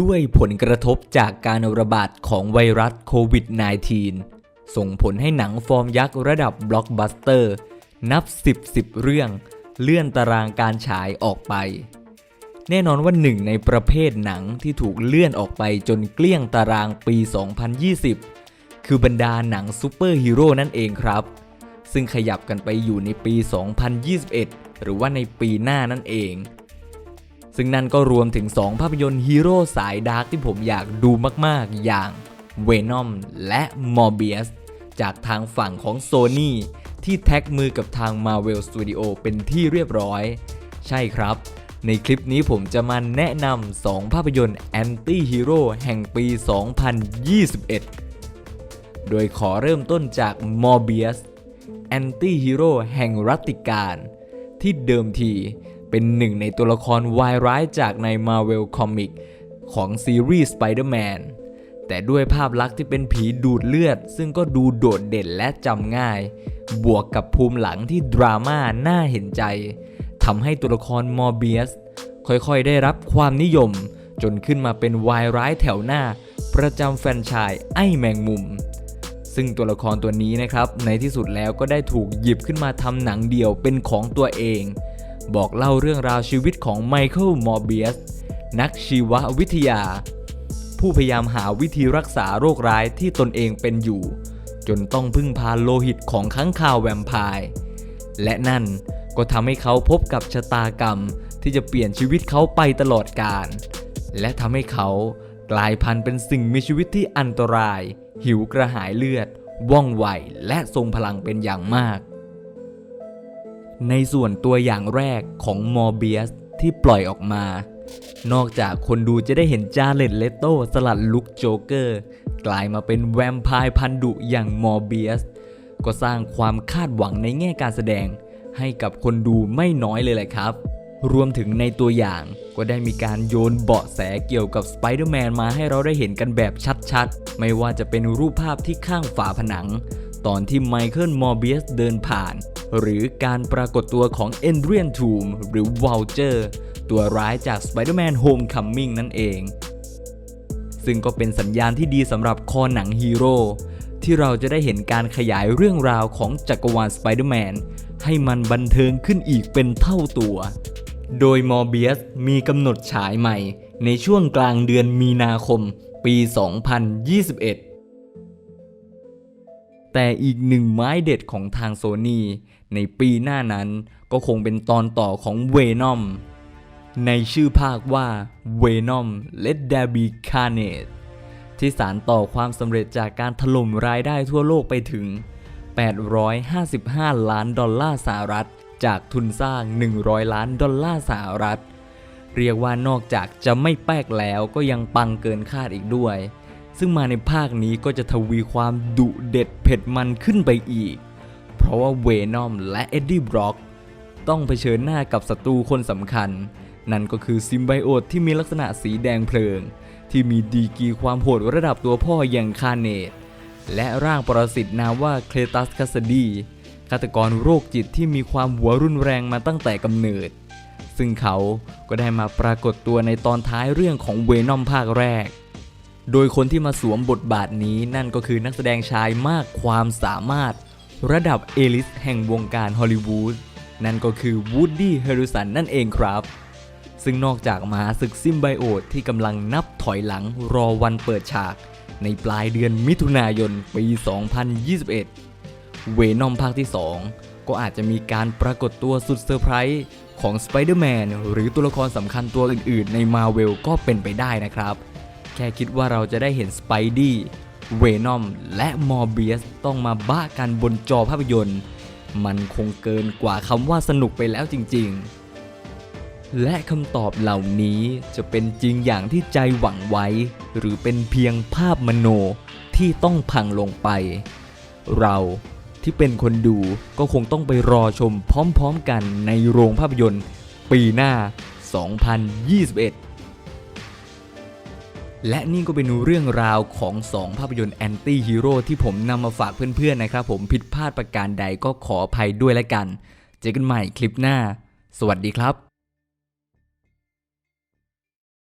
ด้วยผลกระทบจากการระบาดของไวรัสโควิด -19 ส่งผลให้หนังฟอร์มยักษ์ระดับบล็อกบัสเตอร์ นับ 10 10 เรื่อง เลื่อนตารางการฉายออกไป แน่นอนว่าหนึ่งในประเภทหนังที่ถูกเลื่อนออกไปจนเกลี้ยงตารางปี 2020 คือบรรดาหนังซูเปอร์ฮีโร่นั่นเองครับ ซึ่งขยับกันไปอยู่ในปี 2021 หรือว่าในปีหน้านั่นเอง ซึ่งนั่นก็รวมถึง 2 ภาพยนตร์ฮีโร่สายดาร์กที่ผมอยากดูมากๆ อย่าง Venom และ Morbius จากทางฝั่งของ Sony ที่แท็กมือกับทาง Marvel Studio เป็นที่เรียบร้อย ใช่ครับ ในคลิปนี้ผมจะมาแนะนำ 2 ภาพยนตร์แอนตี้ฮีโร่แห่งปี 2021 โดยขอเริ่มต้นจาก Morbius แอนตี้ฮีโร่แห่งรัตติการ ที่เดิมที เป็นหนึ่งในตัวละครวายร้ายจากใน Marvel Comic ของซีรีส์ Spider-Man แต่ด้วยภาพลักษณ์ที่เป็นผีดูดเลือด ซึ่งก็ดูโดดเด่นและจำง่าย บวกกับภูมิหลังที่ดราม่าน่าเห็นใจทำให้ตัวละครมอร์เบียสค่อยๆ ได้รับความนิยม จนขึ้นมาเป็นวายร้ายแถวหน้า ประจำแฟนชส์ไอ้แมงมุม ซึ่งตัวละครตัวนี้นะครับ ในที่สุดแล้วก็ได้ถูกหยิบขึ้นมาทำหนังเดี่ยวเป็นของตัวเอง บอกเล่าเรื่องราวชีวิตของไมเคิลมอร์เบียสนักชีววิทยา ผู้พยายามหาวิธีรักษาโรคร้ายที่ตนเองเป็นอยู่ จนต้องพึ่งพาโลหิตของค้างคาวแวมไพร์และนั่นก็ทำให้เขาพบกับชะตากรรมที่จะเปลี่ยนชีวิตเขาไปตลอดกาลและทำให้เขากลายพันธุ์เป็นสิ่งมีชีวิตที่อันตราย หิวกระหายเลือด ว่องไวและทรงพลังเป็นอย่างมาก ในส่วนตัวอย่างแรกของมอร์เบียสที่ปล่อยออกมา นอกจากคนดูจะได้เห็นจาเลตเลตโตสลัดลุกโจเกอร์ กลายมาเป็นแวมไพร์พันดุอย่างมอร์เบียสก็สร้างความคาดหวังในแง่การแสดง ให้กับคนดูไม่น้อยเลยแหละครับ รวมถึงในตัวอย่างก็ได้มีการโยนเบาะแสเกี่ยวกับสไปเดอร์แมนมาให้เราได้เห็นกันแบบชัดๆ ไม่ว่าจะเป็นรูปภาพที่ข้างฝาผนัง ตอนที่ไมเคิลมอร์เบียสเดินผ่าน หรือการปรากฏตัวของเอนเดรียนทูมหรือว u ลเจอร์ตัวร้ายจาก Spider-Man Homecoming นั่นเอง ซึ่งก็เป็นสัญญาณที่ดีสำหรับคอหนังฮีโร่ที่เราจะได้เห็นการขยายเรื่องราวของจักรวาล Spider-Man ให้มันบันเทิงขึ้นอีกเป็นเท่าตัว โดย Morbius มีกำหนดฉายใหม่ในช่วงกลางเดือนมีนาคมปี 2021 แต่อีกหนึ่งไม้เด็ดของทางโซนี่ในปีหน้านั้นก็คงเป็นตอนต่อของเวนอมในชื่อภาคว่า Venom Let There Be Carnage ที่สารต่อความสำเร็จจากการถล่มรายได้ทั่วโลกไปถึง 855 ล้านดอลลาร์สหรัฐ จากทุนสร้าง 100 ล้านดอลลาร์สหรัฐ เรียกว่านอกจากจะไม่แป๊กแล้วก็ยังปังเกินคาดอีกด้วย ซึ่งมาในภาคนี้ก็จะทวีความดุเด็ดเผ็ดมันขึ้นไปอีก เพราะว่าเวนอมและเอ็ดดี้บล็อกต้องเผชิญหน้ากับศัตรูคนสำคัญ นั่นก็คือซิมไบโอตที่มีลักษณะสีแดงเพลิง ที่มีดีกีความโหดระดับตัวพ่ออย่างคาเนตและร่างปรสิตนามว่าเคลตัสคัสดีฆาตกรโรคจิตที่มีความหัวรุนแรงมาตั้งแต่กำเนิด ซึ่งเขาก็ได้มาปรากฏตัวในตอนท้ายเรื่องของเวนอมภาคแรก โดยคนที่มาสวมบทบาทนี้นั่นก็คือนักแสดงชายมากความสามารถ ระดับเอลิสแห่งวงการฮอลลีวูดนั่นก็คือวูดดี้เฮริสันนั่นเองครับ ซึ่งนอกจากมหาศึกซิมไบโอตที่กำลังนับถอยหลังรอวันเปิดฉาก ในปลายเดือนมิถุนายนปี 2021 เวนอมภาคที่ 2 ก็อาจจะมีการปรากฏตัวสุดเซอร์ไพรส์ของสไปเดอร์แมนหรือตัวละครสำคัญตัวอื่นๆ ในมาเวลก็เป็นไปได้นะครับ แค่คิดว่าเราจะได้เห็นสไปดี้เวนอมและมอร์เบียสต้องมาบ้ากันบนจอภาพยนตร์ มันคงเกินกว่าคำว่าสนุกไปแล้วจริงๆ และคำตอบเหล่านี้จะเป็นจริงอย่างที่ใจหวังไว้ หรือเป็นเพียงภาพมโนที่ต้องพังลงไป เราที่เป็นคนดูก็คงต้องไปรอชมพร้อมๆกันในโรงภาพยนตร์ ปีหน้า 2021 และนี่ก็เป็นเรื่องราวของ 2 ภาพยนตร์แอนตี้ฮีโร่ที่ผมนำมาฝากเพื่อนๆนะครับผมผิดพลาดประการใดก็ขออภัยด้วยแล้วกัน เจอกันใหม่คลิปหน้า สวัสดีครับ